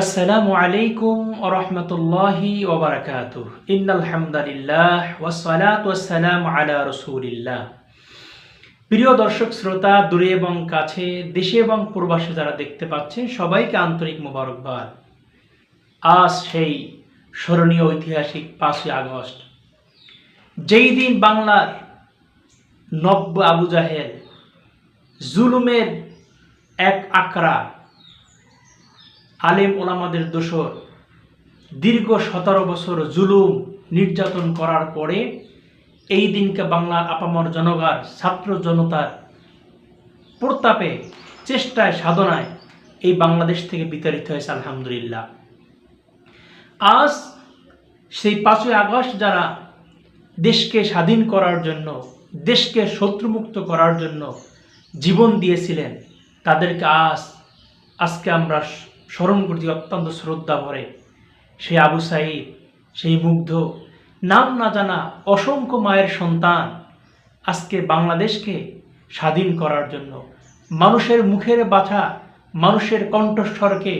আসসালামু আলাইকুম ওরহমতুল্লাহি ওবরাকাতুহ ইন্নাল হামদালিল্লাহ ওয়াসসালাতু ওয়াসসালামু আলা রাসূলিল্লাহ। প্রিয় দর্শক, শ্রোতা, দূরে এবং কাছে, দেশে এবং প্রবাসে যারা দেখতে পাচ্ছেন, সবাইকে আন্তরিক মোবারকবাদ। আজ সেই স্মরণীয় ঐতিহাসিক পাঁচই আগস্ট। যেই দিন বাংলার নব্য আবু জাহেল জুলুমের এক আকরা আলেম ওলামাদের দোসর দীর্ঘ সতেরো বছর জুলুম নির্যাতন করার পরে এই দিনকে বাংলার আপামর জনগার ছাত্র জনতার প্রতাপে, চেষ্টায়, সাধনায় এই বাংলাদেশ থেকে বিতাড়িত হয়েছে, আলহামদুলিল্লাহ। আজ সেই পাঁচই আগস্ট যারা দেশকে স্বাধীন করার জন্য, দেশকে শত্রুমুক্ত করার জন্য জীবন দিয়েছিলেন, তাদেরকে আজ, আজকে আমরা স্মরণ করছি অত্যন্ত শ্রদ্ধা ভরে সেই আবু সাইদ, সেই মুগ্ধ, নাম না জানা অসংখ্য মায়ের সন্তান আজকে বাংলাদেশকে স্বাধীন করার জন্য। মানুষের মুখের বাছা মানুষের কণ্ঠস্বরকে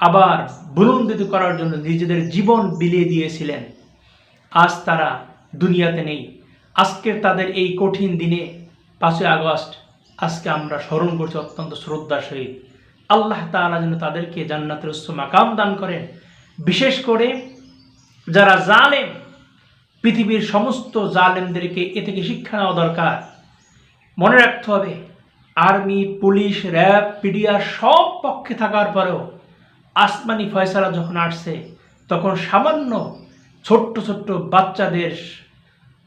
আবার বুলন্দিত করার জন্য নিজেদের জীবন বিলিয়ে দিয়েছিলেন। আজ তারা দুনিয়াতে নেই। আজকের তাদের এই কঠিন দিনে পাঁচই আগস্ট, আজকে আমরা স্মরণ করছি অত্যন্ত শ্রদ্ধার সহিত। আল্লাহ তাআলা যেন তাদেরকে জান্নাতের উচ্চ মাকাম দান করেন। বিশেষ করে যারা জালেম, পৃথিবীর সমস্ত জালেমদেরকে এ থেকে শিক্ষা নেওয়া দরকার। মনে রাখতে হবে, আর্মি, পুলিশ, র্যাব, পিডিআর সব পক্ষে থাকার পরেও আসমানি ফয়সালা যখন আসছে, তখন সামান্য ছোট্ট ছোট্ট বাচ্চাদের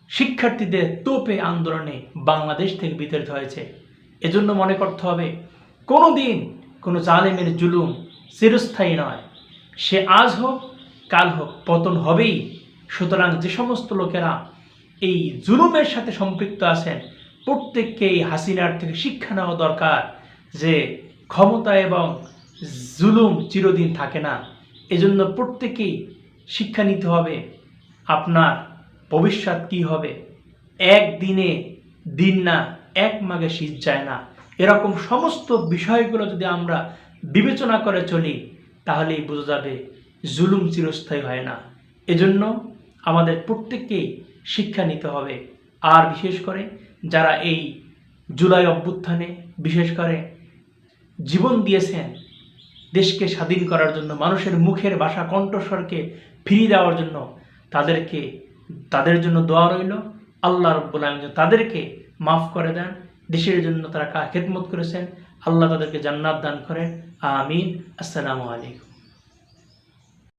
শিক্ষার্থীদের তোপে আন্দোলনে বাংলাদেশ থেকে বিতাড়িত হয়েছে। এজন্য মনে করতে হবে কোনো দিন কোনো জালেমের জুলুম চিরস্থায়ী নয়। সে আজ হোক, কাল হোক, পতন হবেই। সুতরাং যে সমস্ত লোকেরা এই জুলুমের সাথে সম্পৃক্ত আছেন প্রত্যেককে এই হাসিনার থেকে শিক্ষা নেওয়া দরকার যে ক্ষমতা এবং জুলুম চিরদিন থাকে না। এজন্য প্রত্যেকেই শিক্ষা নিতে হবে, আপনার ভবিষ্যৎ কী হবে? একদিনে দিন না, এক মাগে শীত যায় না। এরকম সমস্ত বিষয়গুলো যদি আমরা বিবেচনা করে চলি, তাহলেই বোঝা যাবে জুলুম চিরস্থায়ী হয় না। এজন্য আমাদের প্রত্যেককেই শিক্ষা নিতে হবে। আর বিশেষ করে যারা এই জুলাই অভ্যুত্থানে বিশেষ করে জীবন দিয়েছেন, দেশকে স্বাধীন করার জন্য, মানুষের মুখের ভাষা, কণ্ঠস্বরকে ফিরিয়ে দেওয়ার জন্য তাদেরকে, তাদের জন্য দোয়া রইল। আল্লাহ রব্বুল আলম তাদেরকে মাফ করে দেন। দেশের জন্য তারা খেদমত করেছেন। আল্লাহ তাদেরকে জান্নাত দান করেন। আমিন। আসসালামু আলাইকুম।